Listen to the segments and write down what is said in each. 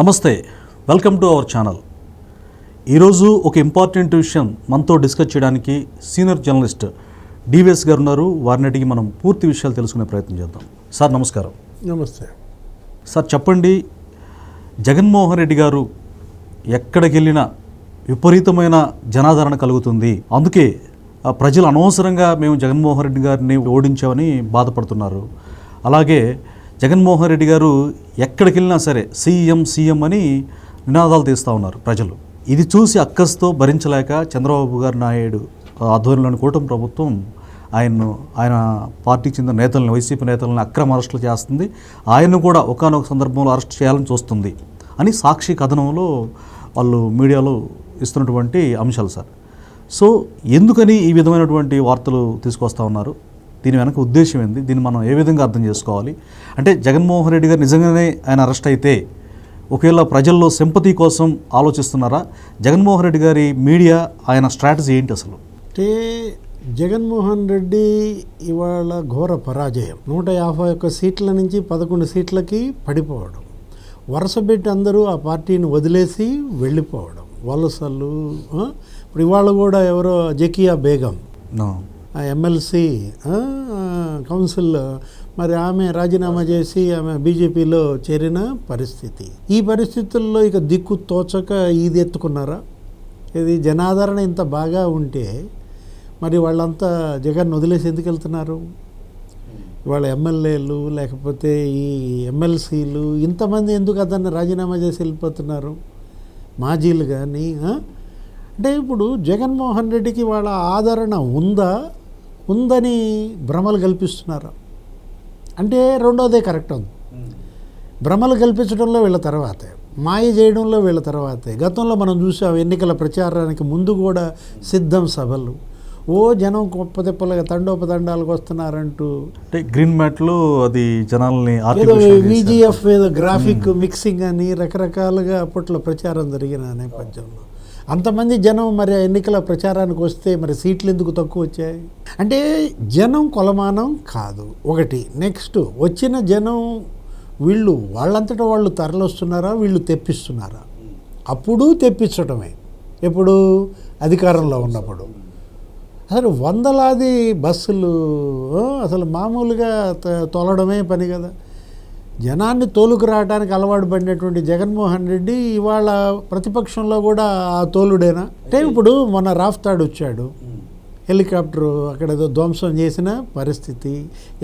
నమస్తే welcome to our channel. ఈరోజు ఒక ఇంపార్టెంట్ విషయం మనతో డిస్కస్ చేయడానికి సీనియర్ జర్నలిస్ట్ డివిఎస్ గారు ఉన్నారు. వారిని అడిగి మనం పూర్తి విషయాలు తెలుసుకునే ప్రయత్నం చేద్దాం. సార్ నమస్కారం. నమస్తే. సార్ చెప్పండి జగన్మోహన్ రెడ్డి గారు ఎక్కడికి వెళ్ళినా విపరీతమైన జనాదరణ కలుగుతుంది. అందుకే ప్రజలు అనవసరంగా మేము జగన్మోహన్ రెడ్డి గారిని ఓడించామని బాధపడుతున్నారు. అలాగే జగన్మోహన్ రెడ్డి గారు ఎక్కడికి వెళ్ళినా సరే సీఎం సీఎం అని నినాదాలు తీస్తూ ఉన్నారు ప్రజలు. ఇది చూసి అక్కస్తో భరించలేక చంద్రబాబు గారు నాయుడు ఆధ్వర్యంలోని కూటమి ప్రభుత్వం ఆయన్ను ఆయన పార్టీకి చెందిన నేతలను వైసీపీ నేతలను అక్రమ అరెస్టులు చేస్తుంది. ఆయన్ను కూడా ఒకానొక సందర్భంలో అరెస్ట్ చేయాలని చూస్తుంది అని సాక్షి కథనంలో వాళ్ళు మీడియాలో ఇస్తున్నటువంటి అంశాలు సార్. సో ఎందుకని ఈ విధమైనటువంటి వార్తలు తీసుకొస్తా ఉన్నారు? దీని వెనక ఉద్దేశం ఏంది? దీన్ని మనం ఏ విధంగా అర్థం చేసుకోవాలి? అంటే జగన్మోహన్ రెడ్డి గారు నిజంగానే ఆయన అరెస్ట్ అయితే ఒకవేళ ప్రజల్లో సింపతి కోసం ఆలోచిస్తున్నారా? జగన్మోహన్ రెడ్డి గారి మీడియా ఆయన స్ట్రాటజీ ఏంటి అసలు? అంటే జగన్మోహన్ రెడ్డి ఇవాళ ఘోర పరాజయం. నూట యాభై ఒక్క సీట్ల నుంచి పదకొండు సీట్లకి పడిపోవడం. వరుస పెట్టి అందరూ ఆ పార్టీని వదిలేసి వెళ్ళిపోవడం. వలసలు? ఇప్పుడు ఇవాళ కూడా ఎవరో జకియా బేగం ఎమ్మెల్సీ కౌన్సిల్ మరి ఆమె రాజీనామా చేసి ఆమె బీజేపీలో చేరిన పరిస్థితి. ఈ పరిస్థితుల్లో ఇక దిక్కు తోచక ఇది ఎత్తుకున్నారా? ఇది జనాదరణ ఇంత బాగా ఉంటే మరి వాళ్ళంతా జగన్ వదిలేసి ఎందుకు వెళ్తున్నారు? వాళ్ళ ఎమ్మెల్యేలు లేకపోతే ఈ ఎమ్మెల్సీలు ఇంతమంది ఎందుకు అతన్ని రాజీనామా చేసి వెళ్ళిపోతున్నారు? మాజీలు కానీ అంటే ఇప్పుడు జగన్మోహన్ రెడ్డికి వాళ్ళ ఆదరణ ఉందా? ఉందని భ్రమలు కల్పిస్తున్నారా? అంటే రెండోదే కరెక్ట్ ఉంది. భ్రమలు కల్పించడంలో వీళ్ళ తర్వాతే మాయ చేయడంలో వీళ్ళ తర్వాతే. గతంలో మనం చూసాం ఎన్నికల ప్రచారానికి ముందు కూడా సిద్ధం సభలు. ఓ జనం గొప్ప తిప్పలుగా తండోపతండాలకు వస్తున్నారంటూ అంటే గ్రీన్ మ్యాట్లో అది జనాల్ని. విజిఎఫ్ ఏదో గ్రాఫిక్ మిక్సింగ్ అని రకరకాలుగా అప్పట్లో ప్రచారం జరిగిన నేపథ్యంలో. అంతమంది జనం మరి ఎన్నికల ప్రచారానికి వస్తే మరి సీట్లు ఎందుకు తక్కువ వచ్చాయి? అంటే జనం కొలమానం కాదు. ఒకటి నెక్స్ట్ వచ్చిన జనం వీళ్ళు వాళ్ళంతటా వాళ్ళు తరలొస్తున్నారా? వీళ్ళు తెప్పిస్తున్నారా? అప్పుడు తెప్పించటమే. ఎప్పుడు అధికారంలో ఉన్నప్పుడు. అసలు వందలాది బస్సులు అసలు మామూలుగా తొలడమే పని కదా. జనాన్ని తోలుకు రావడానికి అలవాటు పడినటువంటి జగన్మోహన్ రెడ్డి ఇవాళ ప్రతిపక్షంలో కూడా ఆ తోలుడేనా? అంటే ఇప్పుడు మొన్న రాఫ్తాడు వచ్చాడు. హెలికాప్టర్ అక్కడ ఏదో ధ్వంసం చేసిన పరిస్థితి.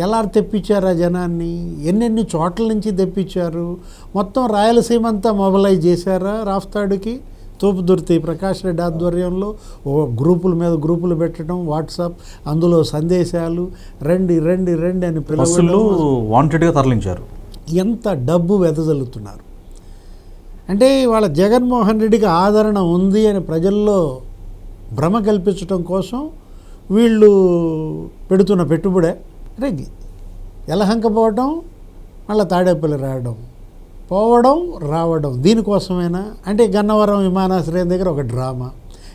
ఎలా తెప్పించారు ఆ జనాన్ని? ఎన్నెన్ని చోట్ల నుంచి తెప్పించారు? మొత్తం రాయలసీమ అంతా మొబలైజ్ చేశారా రాఫ్తాడుకి? తోపుదుర్తి ప్రకాష్ రెడ్డి ఆధ్వర్యంలో ఓ గ్రూపుల మీద గ్రూపులు పెట్టడం వాట్సాప్ అందులో సందేశాలు రండి రండి రండి అని పిల్లలు వాంటెడ్గా తరలించారు. ఎంత డబ్బు వెదజల్లుతున్నారు? అంటే వాళ్ళ జగన్మోహన్ రెడ్డికి ఆదరణ ఉంది అని ప్రజల్లో భ్రమ కల్పించడం కోసం వీళ్ళు పెడుతున్న పెట్టుబడే. అంటే ఎలహంక పోవడం మళ్ళీ తాడేపల్లి రావడం పోవడం రావడం దీనికోసమేనా? అంటే గన్నవరం విమానాశ్రయం దగ్గర ఒక డ్రామా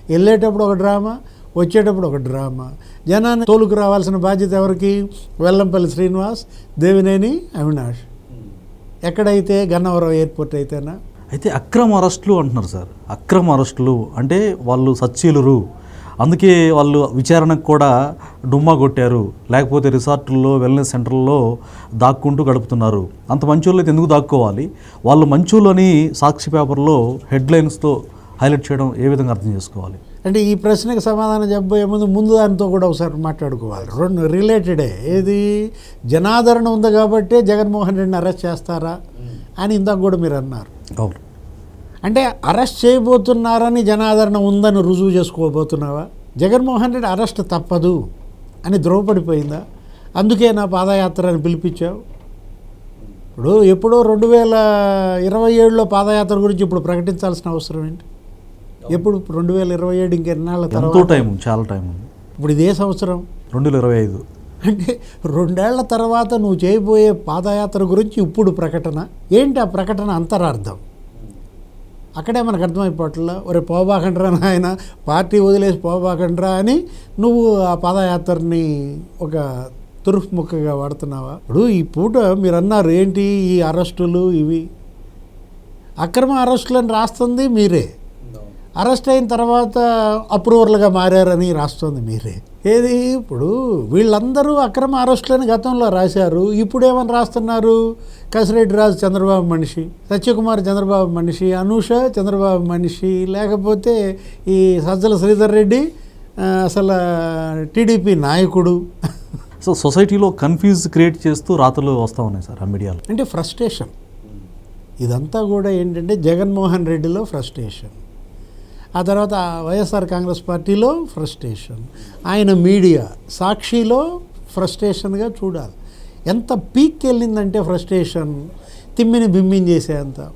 వెళ్ళేటప్పుడు ఒక డ్రామా వచ్చేటప్పుడు ఒక డ్రామా. జనాన్ని తోలుకు రావాల్సిన బాధ్యత ఎవరికి? వెల్లంపల్లి శ్రీనివాస్ దేవినేని అవినాష్. ఎక్కడైతే గన్నవరం ఎయిర్పోర్ట్ అయితేనా? అయితే అక్రమ అరెస్టులు అంటున్నారు సార్. అక్రమ అరెస్టులు అంటే వాళ్ళు సచ్చీలురు. అందుకే వాళ్ళు విచారణకు కూడా డుమ్మా కొట్టారు. లేకపోతే రిసార్టుల్లో వెల్నెస్ సెంటర్లో దాక్కుంటూ గడుపుతున్నారు. అంత మంచోళ్ళు అయితే ఎందుకు దాక్కోవాలి? వాళ్ళు మంచోళ్ళని సాక్షి పేపర్లో హెడ్లైన్స్తో హైలైట్ చేయడం ఏ విధంగా అర్థం చేసుకోవాలి? అంటే ఈ ప్రశ్నకు సమాధానం చెప్పబోయే ముందు ముందు దానితో కూడా ఒకసారి మాట్లాడుకోవాలి. రెండు రిలేటెడే. ఏది? జనాదరణ ఉంది కాబట్టే జగన్మోహన్ రెడ్డిని అరెస్ట్ చేస్తారా? అని ఇందాక కూడా మీరు అన్నారు. అవును. అంటే అరెస్ట్ చేయబోతున్నారని జనాదరణ ఉందని రుజువు చేసుకోబోతున్నావా? జగన్మోహన్ రెడ్డి అరెస్ట్ తప్పదు అని ధ్రువపడిపోయిందా అందుకే నా పాదయాత్ర అని పిలిపించావు. ఇప్పుడు ఎప్పుడో రెండు వేల ఇరవై ఏడులో పాదయాత్ర గురించి ఇప్పుడు ప్రకటించాల్సిన అవసరం ఏంటి? ఎప్పుడు? రెండు వేల ఇరవై ఏడు ఇంకెన్నాళ్ళ ఎంతో తర్వాత? టైం చాలా టైం ఉంది. ఇప్పుడు ఇదే సంవత్సరం? రెండు వేల ఇరవై ఐదు. అంటే రెండేళ్ళ తర్వాత నువ్వు చేయబోయే పాదయాత్ర గురించి ఇప్పుడు ప్రకటన. ఏంటి ఆ ప్రకటన? అంతరార్థం. అక్కడే మనకు అర్థమైపోవట్లా ఒరే పోబాకండ్రా ఆయన పార్టీ వదిలేసి పోబాకండ్రా అని నువ్వు ఆ పాదయాత్రని ఒక తురుఫ్ ముక్కగా వాడుతున్నావా? ఇప్పుడు ఈ పూట మీరు అన్నారు ఏంటి ఈ అరెస్టులు ఇవి? అక్రమ అరెస్టులను రాస్తుంది మీరే. అరెస్ట్ అయిన తర్వాత అప్రూవర్లుగా మారారని రాస్తుంది మీరే. ఏది? ఇప్పుడు వీళ్ళందరూ అక్రమ అరెస్టులని గతంలో రాశారు. ఇప్పుడు ఏమని రాస్తున్నారు? కసిరెడ్డి రాజు చంద్రబాబు మనిషి సత్యకుమార్ చంద్రబాబు మనిషి అనూష చంద్రబాబు మనిషి లేకపోతే ఈ సజ్జల శ్రీధర్ రెడ్డి అసలు టీడీపీ నాయకుడు. సో సొసైటీలో కన్ఫ్యూజ్ క్రియేట్ చేస్తూ రాతలు వస్తూ ఉన్నాయి సార్ ఆ మీడియాలో. అంటే ఫ్రస్ట్రేషన్. ఇదంతా కూడా ఏంటంటే జగన్మోహన్ రెడ్డిలో ఫ్రస్ట్రేషన్. ఆ తర్వాత వైఎస్ఆర్ కాంగ్రెస్ పార్టీలో ఫ్రస్ట్రేషన్. ఆయన మీడియా సాక్షిలో ఫ్రస్ట్రేషన్గా చూడాలి. ఎంత పీక్ వెళ్ళిందంటే ఫ్రస్ట్రేషన్ తిమ్మిని బిమ్మించేసేంత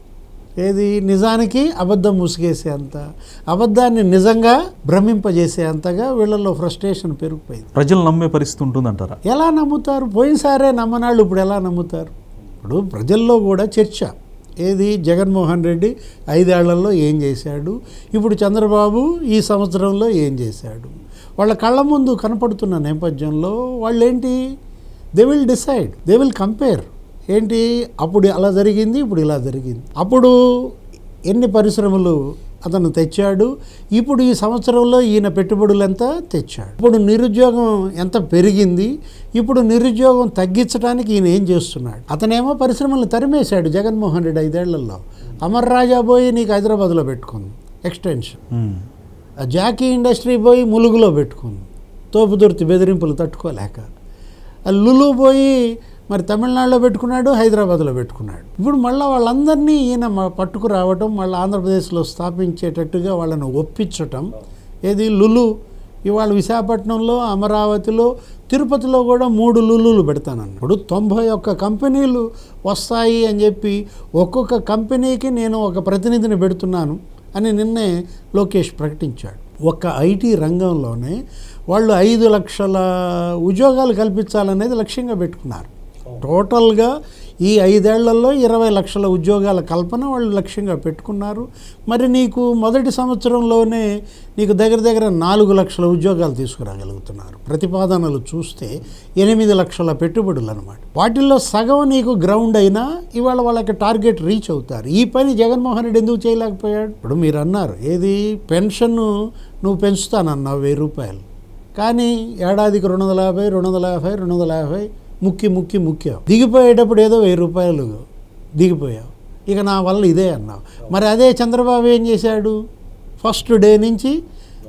ఏది నిజానికి అబద్ధం ముసిగేసేంత. అబద్ధాన్ని నిజంగా భ్రమింపజేసేంతగా వీళ్ళల్లో ఫ్రస్ట్రేషన్ పెరిగిపోయింది. ప్రజలు నమ్మే పరిస్థితి ఉంటుందంటారా? ఎలా నమ్ముతారు? పోయినసారే నమ్మనాళ్ళు ఇప్పుడు ఎలా నమ్ముతారు? ఇప్పుడు ప్రజల్లో కూడా చర్చ. ఏది? జగన్మోహన్ రెడ్డి ఐదేళ్ళలో ఏం చేశాడు? ఇప్పుడు చంద్రబాబు ఈ సంవత్సరంలో ఏం చేశాడు? వాళ్ళ కళ్ళ ముందు కనపడుతున్న నేపథ్యంలో వాళ్ళు ఏంటి they will decide they will compare ఏంటి? అప్పుడు అలా జరిగింది ఇప్పుడు ఇలా జరిగింది. అప్పుడు ఎన్ని పరిశ్రమలు అతను తెచ్చాడు. ఇప్పుడు ఈ సంవత్సరంలో ఈయన పెట్టుబడులు ఎంత? తెచ్చాడు. ఇప్పుడు నిరుద్యోగం ఎంత పెరిగింది? ఇప్పుడు నిరుద్యోగం తగ్గించడానికి ఈయన ఏం చేస్తున్నాడు? అతనేమో పరిశ్రమలు తరిమేశాడు జగన్మోహన్ రెడ్డి ఐదేళ్ళలో. అమర్ రాజా పోయి నీకు హైదరాబాద్లో పెట్టుకుంది. ఎక్స్టెన్షన్. ఆ జాకీ ఇండస్ట్రీ పోయి ములుగులో పెట్టుకుంది. తోపుదుర్తి బెదిరింపులు తట్టుకోలేక. ఆ లులు పోయి మరి తమిళనాడులో పెట్టుకున్నాడు హైదరాబాద్లో పెట్టుకున్నాడు. ఇప్పుడు మళ్ళీ వాళ్ళందరినీ ఈయన పట్టుకురావటం పట్టుకు రావటం మళ్ళీ ఆంధ్రప్రదేశ్లో స్థాపించేటట్టుగా వాళ్ళని ఒప్పించటం ఏది లులు ఇవాళ విశాఖపట్నంలో అమరావతిలో తిరుపతిలో కూడా మూడు లులులు పెడతానన్నాడు. ఇప్పుడు తొంభై ఒక్క కంపెనీలు వస్తాయి అని చెప్పి ఒక్కొక్క కంపెనీకి నేను ఒక ప్రతినిధిని పెడుతున్నాను అని నిన్నే లోకేష్ ప్రకటించాడు. ఒక్క ఐటీ రంగంలోనే వాళ్ళు ఐదు లక్షల ఉద్యోగాలు కల్పించాలనేది లక్ష్యంగా పెట్టుకున్నారు. టోటల్గా ఈ ఐదేళ్ళలో ఇరవై లక్షల ఉద్యోగాల కల్పన వాళ్ళు లక్ష్యంగా పెట్టుకున్నారు. మరి నీకు మొదటి సంవత్సరంలోనే నీకు దగ్గర దగ్గర నాలుగు లక్షల ఉద్యోగాలు తీసుకురాగలుగుతున్నారు. ప్రతిపాదనలు చూస్తే ఎనిమిది లక్షల పెట్టుబడులు అనమాట వాటిల్లో సగం నీకు గ్రౌండ్ అయినా ఇవాళ వాళ్ళకి టార్గెట్ రీచ్ అవుతారు. ఈ పని జగన్మోహన్ రెడ్డి ఎందుకు చేయలేకపోయాడు? ఇప్పుడు మీరు అన్నారు ఏది? పెన్షన్ నువ్వు పెంచుతానన్నావు వెయ్యి రూపాయలు. కానీ ఏడాదికి రెండు వందల యాభై రెండు వందల యాభై రెండు వందల యాభై ముక్కి ముక్కి ముక్కావు దిగిపోయేటప్పుడు ఏదో వెయ్యి రూపాయలు దిగిపోయావు. ఇక నా వల్ల ఇదే అన్నావు. మరి అదే చంద్రబాబు ఏం చేశాడు? ఫస్ట్ డే నుంచి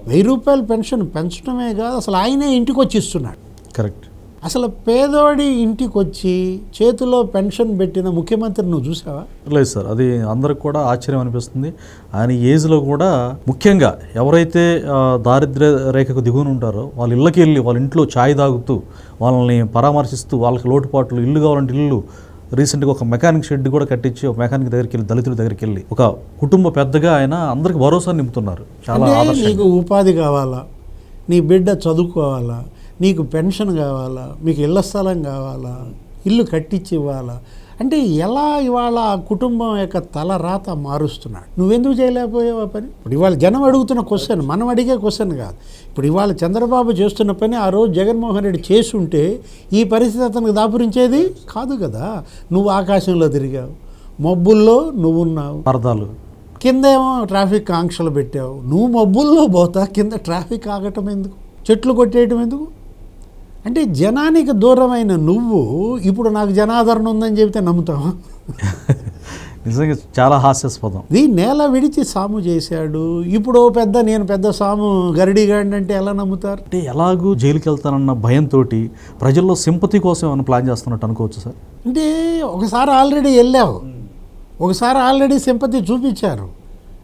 వెయ్యి రూపాయలు పెన్షన్ పెంచడమే కాదు అసలు ఆయనే ఇంటికి వచ్చి ఇస్తున్నాడు. కరెక్ట్. అసలు పేదోడి ఇంటికి వచ్చి చేతిలో పెన్షన్ పెట్టిన ముఖ్యమంత్రి నువ్వు చూసావా? లేదు సార్ అది అందరికి కూడా ఆశ్చర్యం అనిపిస్తుంది. ఆయన ఏజ్లో కూడా ముఖ్యంగా ఎవరైతే దారిద్ర్య రేఖకు దిగువన ఉంటారో వాళ్ళ ఇళ్ళకి వెళ్ళి వాళ్ళ ఇంట్లో ఛాయ్ తాగుతూ వాళ్ళని పరామర్శిస్తూ వాళ్ళకి లోటుపాట్లు ఇల్లు కావాలంటే ఇల్లు రీసెంట్గా ఒక మెకానిక్ షెడ్ కూడా కట్టించి ఒక మెకానిక్ దగ్గరికి వెళ్ళి దళితుల దగ్గరికి వెళ్ళి ఒక కుటుంబ పెద్దగా ఆయన అందరికి భరోసా నింపుతున్నారు చాలా నీకు ఉపాధి కావాలా? నీ బిడ్డ చదువుకోవాలా? నీకు పెన్షన్ కావాలా? మీకు ఇళ్ళ స్థలం కావాలా? ఇల్లు కట్టించి ఇవ్వాలా? అంటే ఎలా ఇవాళ ఆ కుటుంబం యొక్క తల రాత మారుస్తున్నాడు? నువ్వెందుకు చేయలేకపోయావు ఆ పని? ఇప్పుడు ఇవాళ జనం అడుగుతున్న క్వశ్చన్ మనం అడిగే క్వశ్చన్ కాదు. ఇప్పుడు ఇవాళ చంద్రబాబు చేస్తున్న పని ఆ రోజు జగన్మోహన్ రెడ్డి చేసుంటే ఈ పరిస్థితి అతనికి దాపురించేది? కాదు కదా. నువ్వు ఆకాశంలో తిరిగావు. మబ్బుల్లో నువ్వున్నావు. పరదాలు కిందేమో ట్రాఫిక్ ఆంక్షలు పెట్టావు. నువ్వు మబ్బుల్లో పోతా కింద ట్రాఫిక్ ఆగటం ఎందుకు? చెట్లు కొట్టేయటం ఎందుకు? అంటే జనానికి దూరమైన నువ్వు ఇప్పుడు నాకు జనాదరణ ఉందని చెబితే నమ్ముతావా? నిజంగా చాలా హాస్యాస్పదం. ఇది నేల విడిచి సాము చేశాడు. ఇప్పుడు పెద్ద నేను పెద్ద సాము గరిడిగాడిని అంటే ఎలా నమ్ముతారు? అంటే ఎలాగూ జైలుకి వెళ్తానన్న భయంతో ప్రజల్లో సింపతి కోసం ఏమైనా ప్లాన్ చేస్తున్నట్టు అనుకోవచ్చు సార్? అంటే ఒకసారి ఆల్రెడీ వెళ్ళావు. ఒకసారి ఆల్రెడీ సింపతి చూపించారు.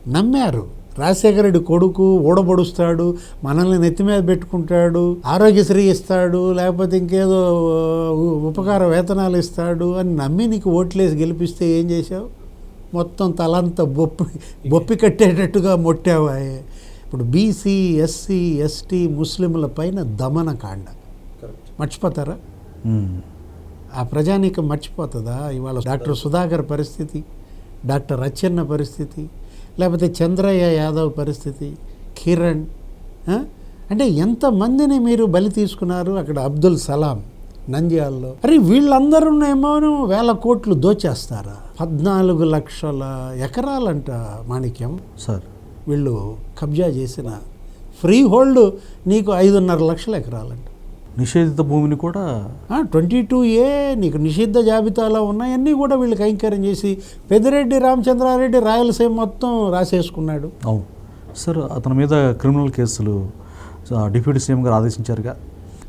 నమ్మారు. రాజశేఖర రెడ్డి కొడుకు ఊడబడుస్తాడు మనల్ని నెత్తి మీద పెట్టుకుంటాడు ఆరోగ్యశ్రీ ఇస్తాడు లేకపోతే ఇంకేదో ఉపకార వేతనాలు ఇస్తాడు అని నమ్మి నీకు ఓట్లేసి గెలిపిస్తే ఏం చేశావు? మొత్తం తలంతా బొప్పి బొప్పి కట్టేటట్టుగా మొట్టావా? ఇప్పుడు బీసీ ఎస్సీ ఎస్టీ ముస్లింల పైన దమనకాండ. మర్చిపోతారా. ఆ ప్రజానీకం మర్చిపోతుందా? ఇవాళ డాక్టర్ సుధాకర్ పరిస్థితి డాక్టర్ అచ్చెన్న పరిస్థితి లేకపోతే చంద్రయ్య యాదవ్ పరిస్థితి కిరణ్? అంటే ఎంతమందిని మీరు బలి తీసుకున్నారు అక్కడ అబ్దుల్ సలాం నంద్యాలలో? అరే వీళ్ళందరూ ఏమో వేల కోట్లు దోచేస్తారా? పద్నాలుగు లక్షల ఎకరాలంట మాణిక్యం. సార్. వీళ్ళు కబ్జా చేసిన ఫ్రీ హోల్డ్ నీకు ఐదున్నర లక్షల ఎకరాలంట. నిషేధిత భూమిని కూడా ట్వంటీ టూ ఏ నీకు నిషిద్ధ జాబితాలో ఉన్నాయన్నీ కూడా వీళ్ళు కైంకర్యం చేసి పెద్దిరెడ్డి రామచంద్రారెడ్డి రాయలసీమ మొత్తం రాసేసుకున్నాడు. అవును. సార్ అతని మీద క్రిమినల్ కేసులు డిప్యూటీ సీఎం గారు ఆదేశించారుగా?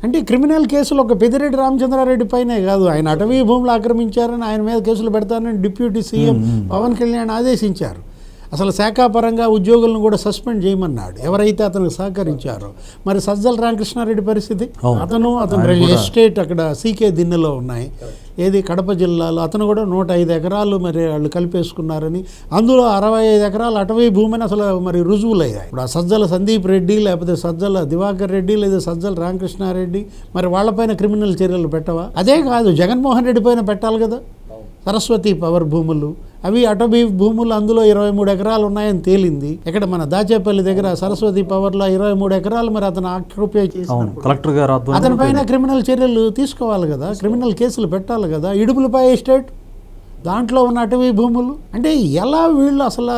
అంటే క్రిమినల్ కేసులు ఒక పెద్దిరెడ్డి రామచంద్రారెడ్డి పైనే కాదు ఆయన అటవీ భూములు ఆక్రమించారని ఆయన మీద కేసులు పెడతారని డిప్యూటీ సీఎం పవన్ కళ్యాణ్ ఆదేశించారు. అసలు శాఖాపరంగా ఉద్యోగులను కూడా సస్పెండ్ చేయమన్నాడు. ఎవరైతే అతనికి సహకరించారో. మరి సజ్జల రామకృష్ణారెడ్డి పరిస్థితి. అతను అతను ఎస్టేట్ అక్కడ సీకే దిన్నెలో ఉన్నాయి. ఏది కడప జిల్లాలో అతను కూడా నూట ఐదు ఎకరాలు మరి వాళ్ళు కలిపేసుకున్నారని. అందులో అరవై ఐదు ఎకరాలు అటవీ భూమిని అసలు మరి రుజువులయ్యాయి. ఇప్పుడు ఆ సజ్జల సందీప్ రెడ్డి లేకపోతే సజ్జల దివాకర్ రెడ్డి లేదా సజ్జల రామకృష్ణారెడ్డి మరి వాళ్ళపైన క్రిమినల్ చర్యలు పెట్టవా? అదే కాదు జగన్మోహన్ రెడ్డి పైన పెట్టాలి కదా. సరస్వతి పవర్ భూములు. అవి అటవీ భూములు అందులో ఇరవై మూడు ఎకరాలు ఉన్నాయని తేలింది. ఇక్కడ మన దాచేపల్లి దగ్గర సరస్వతి పవర్లో ఇరవై మూడు ఎకరాలు మరి అతను ఆక్యుపై కలెక్టర్ గారు అతని పైన క్రిమినల్ చర్యలు తీసుకోవాలి కదా క్రిమినల్ కేసులు పెట్టాలి కదా ఇడుపులపై ఎస్టేట్ దాంట్లో ఉన్న అటవీ భూములు. అంటే ఎలా వీళ్ళు అసలు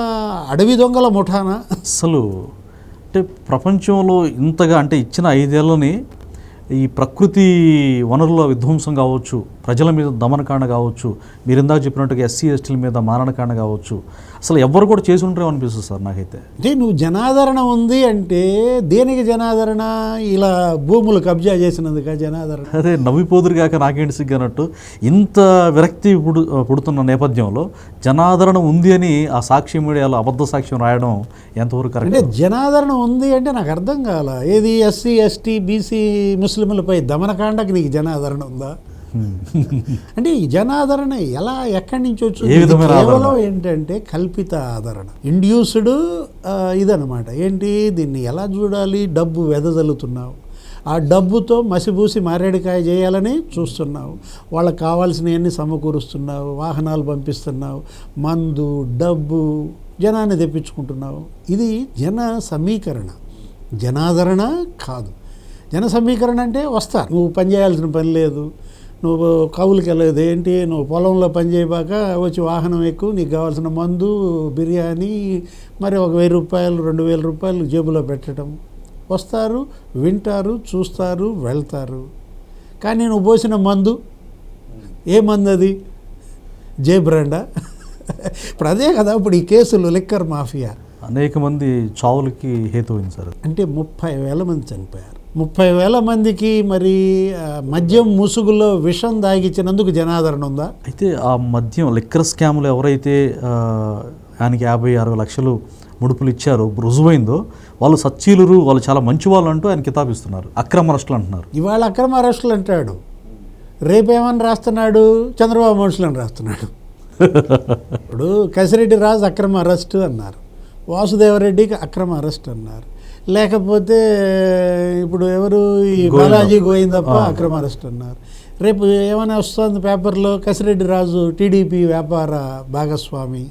అడవి దొంగల ముఠానా? అసలు అంటే ప్రపంచంలో ఇంతగా అంటే ఇచ్చిన ఐదేళ్ళని ఈ ప్రకృతి వనరుల విధ్వంసం కావచ్చు ప్రజల మీద దమనకాండ కావచ్చు. మీరు ఇందాక చెప్పినట్టుగా ఎస్సీ ఎస్టీల మీద మారణకాండ కావచ్చు. అసలు ఎవరు కూడా చేసి ఉంటారో అనిపిస్తుంది సార్ నాకైతే. అంటే నువ్వు జనాదరణ ఉంది అంటే దేనికి జనాదరణ? ఇలా భూములు కబ్జా చేసినందుక జనాదరణ? అదే నవ్విపోదురు కాక నాకేంటి సిగ్గు అన్నట్టు ఇంత విరక్తి పుడు పుడుతున్న నేపథ్యంలో జనాదరణ ఉంది అని ఆ సాక్షి మీడియాలో అబద్ధ సాక్ష్యం రాయడం ఎంతవరకు అంటే కరెక్ట్ జనాదరణ ఉంది అంటే నాకు అర్థం కాల? ఏది ఎస్సీ ఎస్టీ బీసీ ముస్లింలపై దమనకాండకి నీకు జనాదరణ ఉందా? అంటే ఈ జనాదరణ ఎలా ఎక్కడి నుంచి వచ్చింది? కేవలం? ఏంటంటే కల్పిత ఆదరణ. ఇండ్యూస్డ్ ఇదనమాట ఏంటి? దీన్ని ఎలా చూడాలి? డబ్బు వెదజల్లుతున్నావు. ఆ డబ్బుతో మసిబూసి మారేడుకాయ చేయాలని చూస్తున్నావు. వాళ్ళకి కావాల్సినవన్నీ సమకూరుస్తున్నావు. వాహనాలు పంపిస్తున్నావు. మందు డబ్బు జనాన్ని తెప్పించుకుంటున్నావు. ఇది జన సమీకరణ. జనాదరణ కాదు. జన సమీకరణ అంటే వస్తారు నువ్వు పని చేయాల్సిన పని లేదు. నువ్వు కవులకి వెళ్ళలేదు ఏంటి? నువ్వు పొలంలో పని చేయబాక వచ్చి వాహనం ఎక్కువ నీకు కావాల్సిన మందు బిర్యానీ మరి ఒక వెయ్యి రూపాయలు రెండు వేల రూపాయలు జేబులో పెట్టడం. వస్తారు వింటారు చూస్తారు వెళ్తారు. కానీ నువ్వు పోసిన మందు ఏ మందు అది? జే బ్రాండా ఇప్పుడు అదే కదా ఇప్పుడు ఈ కేసులు లిక్కర్ మాఫియా. అనేక మంది చావులకి హేతువైంది సార్. అంటే ముప్పై వేల మంది చనిపోయారు. ముప్పై వేల మందికి మరి మద్యం ముసుగులో విషం దాగించినందుకు జనాదరణ ఉందా? అయితే ఆ మద్యం లిక్కర్ స్కామ్లు ఎవరైతే ఆయనకి యాభై అరవై లక్షలు ముడుపులు ఇచ్చారో రుజువైందో వాళ్ళు సచ్చీలురు వాళ్ళు చాలా మంచి వాళ్ళు అంటూ ఆయన కితాబిస్తున్నారు అక్రమ అరెస్టులు అంటున్నారు. ఇవాళ అక్రమ అరెస్టులు అంటాడు. రేపేమని రాస్తున్నాడు? చంద్రబాబు మనుషులని రాస్తున్నాడు. ఇప్పుడు కసిరెడ్డి రాజు అక్రమ అరెస్ట్ అన్నారు. వాసుదేవరెడ్డికి అక్రమ అరెస్ట్ అన్నారు. లేకపోతే ఇప్పుడు ఎవరు ఈ. బాలాజీ గోవిందప్ప ఆ. అక్రమ అరెస్ట్ అన్నారు. రేపు ఏమైనా వస్తుంది పేపర్లో? కసిరెడ్డి రాజు టీడీపీ వ్యాపార భాగస్వామి.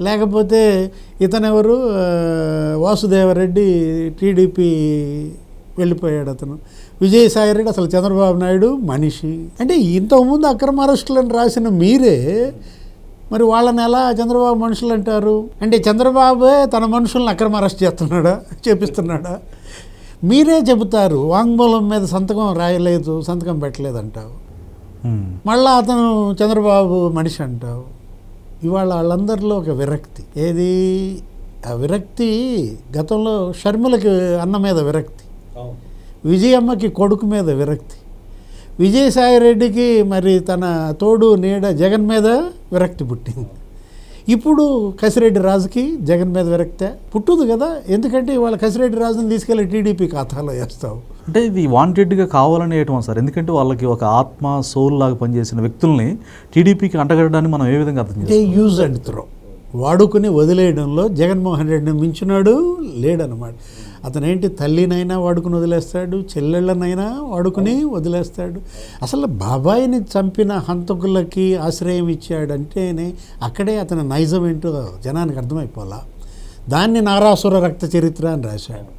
లేకపోతే ఇతనెవరు? వాసుదేవరెడ్డి టీడీపీ వెళ్ళిపోయాడు అతను. విజయసాయి రెడ్డి అసలు చంద్రబాబు నాయుడు మనిషి. అంటే ఇంతకుముందు అక్రమ అరెస్టులను రాసిన మీరే మరి వాళ్ళని ఎలా చంద్రబాబు మనుషులు అంటారు? అంటే చంద్రబాబే తన మనుషులను అక్రమ అరెస్ట్ చేస్తున్నాడా? చేపిస్తున్నాడా మీరే చెబుతారు వాంగ్మూలం మీద సంతకం రాయలేదు సంతకం పెట్టలేదు అంటావు. మళ్ళా అతను చంద్రబాబు మనిషి అంటావు. ఇవాళ వాళ్ళందరిలో ఒక విరక్తి. ఏది? ఆ విరక్తి గతంలో షర్మిలకి అన్న మీద విరక్తి. విజయమ్మకి కొడుకు మీద విరక్తి. విజయసాయి రెడ్డికి మరి తన తోడు నీడ జగన్ మీద విరక్తి పుట్టింది. ఇప్పుడు కసిరెడ్డి రాజుకి జగన్ మీద విరక్తే పుట్టుదు కదా. ఎందుకంటే ఇవాళ కసిరెడ్డి రాజుని తీసుకెళ్ళి టీడీపీ ఖాతాలో వేస్తావు. అంటే ఇది వాంటెడ్గా కావాలని వేయటం సార్. ఎందుకంటే వాళ్ళకి ఒక ఆత్మ సోల్ లాగా పనిచేసిన వ్యక్తుల్ని టీడీపీకి అంటగడడాన్ని మనం ఏ విధంగా అర్థం చేస్తాం యూజ్ అండ్ త్రో. వాడుకుని వదిలేయడంలో జగన్మోహన్ రెడ్డిని మించినాడు లేడనమాట. అతనేంటి తల్లినైనా వాడుకుని వదిలేస్తాడు చెల్లెళ్ళనైనా వాడుకుని వదిలేస్తాడు. అసలు బాబాయిని చంపిన హంతకులకి ఆశ్రయం ఇచ్చాడంటేనే అక్కడే అతని నైజం ఏంటో జనానికి అర్థమైపోలా దాన్ని నారాసుర రక్త చరిత్ర అని రాశాడు.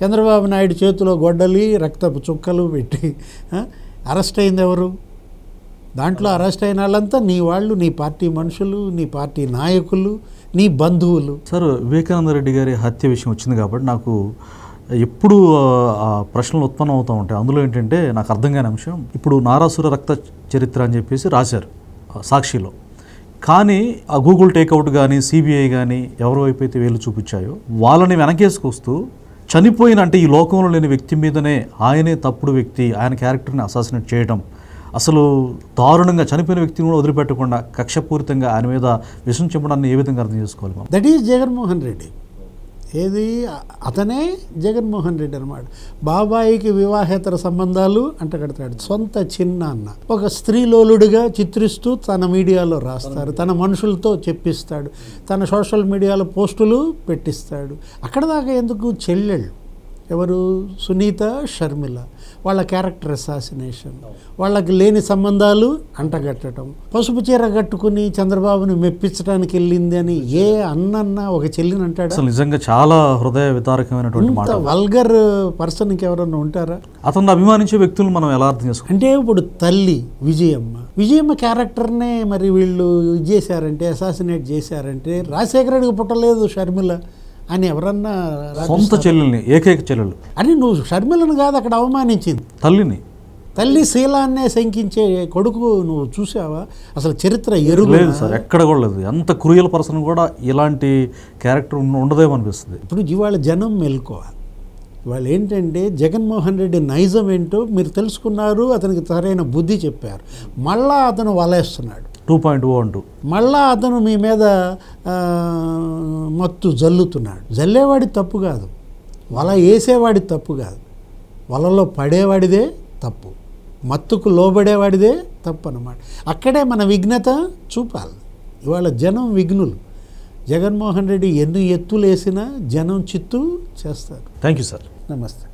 చంద్రబాబు నాయుడు చేతిలో గొడ్డలి రక్తపు చుక్కలు పెట్టి అరెస్ట్ అయింది ఎవరు? దాంట్లో అరెస్ట్ అయిన వాళ్ళంతా నీ వాళ్ళు నీ పార్టీ మనుషులు నీ పార్టీ నాయకులు నీ బంధువులు. సార్ వివేకానంద రెడ్డి గారి హత్య విషయం వచ్చింది కాబట్టి నాకు ఎప్పుడు ఆ ప్రశ్నలు ఉత్పన్నం అవుతూ ఉంటాయి. అందులో ఏంటంటే నాకు అర్థం కాని అంశం ఇప్పుడు నారాసుర రక్త చరిత్ర అని చెప్పేసి రాశారు సాక్షిలో. కానీ ఆ గూగుల్ టేక్అవుట్ కానీ సిబిఐ కానీ ఎవరి వైపు అయితే వేలు చూపించాయో వాళ్ళని వెనకేసుకొస్తూ చనిపోయిన అంటే ఈ లోకంలో లేని వ్యక్తి మీదనే ఆయనే తప్పుడు వ్యక్తి ఆయన క్యారెక్టర్ని అసాసినేట్ చేయడం అసలు దారుణంగా చనిపోయిన వ్యక్తిని కూడా వదిలిపెట్టకుండా కక్షపూరితంగా ఆయన మీద విషం చెప్పడాన్ని ఏ విధంగా అర్థం చేసుకోవాలి మనం దట్ ఈజ్ జగన్మోహన్ రెడ్డి. ఏది? అతనే జగన్మోహన్ రెడ్డి అనమాట బాబాయికి వివాహేతర సంబంధాలు అంటగడతాడు సొంత చిన్న అన్న. ఒక స్త్రీలోలుడిగా చిత్రిస్తూ తన మీడియాలో రాస్తారు. తన మనుషులతో చెప్పిస్తాడు. తన సోషల్ మీడియాలో పోస్టులు పెట్టిస్తాడు. అక్కడ దాకా ఎందుకు చెల్లెళ్ళు? ఎవరు? సునీత షర్మిల. వాళ్ళ క్యారెక్టర్ అసాసినేషన్ వాళ్ళకి లేని సంబంధాలు అంటగట్టడం పసుపు చీర కట్టుకుని చంద్రబాబుని మెప్పించడానికి వెళ్ళింది అని ఏ అన్నన్న ఒక చెల్లిని అంటాడా? అసలు నిజంగా చాలా హృదయ వితారకమైనటువంటి మాట. వల్గర్ పర్సన్ ఇంకెవరన్నా ఉంటారా? అతన్ని అభిమానించే వ్యక్తులను మనం ఎలా అర్థం చేసుకోవాలి అంటే ఇప్పుడు తల్లి విజయమ్మ విజయమ్మ క్యారెక్టర్నే మరి వీళ్ళు ఇది చేశారంటే అసాసినేట్ చేశారంటే రాజశేఖర రెడ్డికి పుట్టలేదు షర్మిల. అని ఎవరన్నా సొంత చెల్లెల్ని ఏకైక చెల్లెలు. అని నువ్వు షర్మిలను కాదు అక్కడ అవమానించింది. తల్లిని. తల్లి శీలాన్నే శంకించే కొడుకు నువ్వు చూసావా? అసలు చరిత్ర ఎరుగు లేదు సార్ ఎక్కడ కూడా లేదు. ఎంత క్రూయల్ పర్సన్ కూడా ఇలాంటి క్యారెక్టర్ ఉండదేమో అనిపిస్తుంది. ఇప్పుడు ఇవాళ జనం మెలుకోవాలి. ఇవాళ ఏంటంటే జగన్మోహన్ రెడ్డి నైజం ఏంటో మీరు తెలుసుకున్నారు అతనికి సరైన బుద్ధి చెప్పారు. మళ్ళా అతను వలేస్తున్నాడు. టూ పాయింట్ ఓ అంటూ. మళ్ళా అతను మీ మీద మత్తు జల్లుతున్నాడు. జల్లేవాడి తప్పు కాదు. వల వేసేవాడి తప్పు కాదు. వలలో పడేవాడిదే తప్పు. మత్తుకు లోబడేవాడిదే తప్పు అన్నమాట అక్కడే మన విఘ్నత చూపాలి. ఇవాళ జనం విఘ్నులు. జగన్మోహన్ రెడ్డి ఎన్ని ఎత్తులు వేసినా జనం చిత్తు చేస్తారు. థ్యాంక్ యూ సార్ నమస్తే.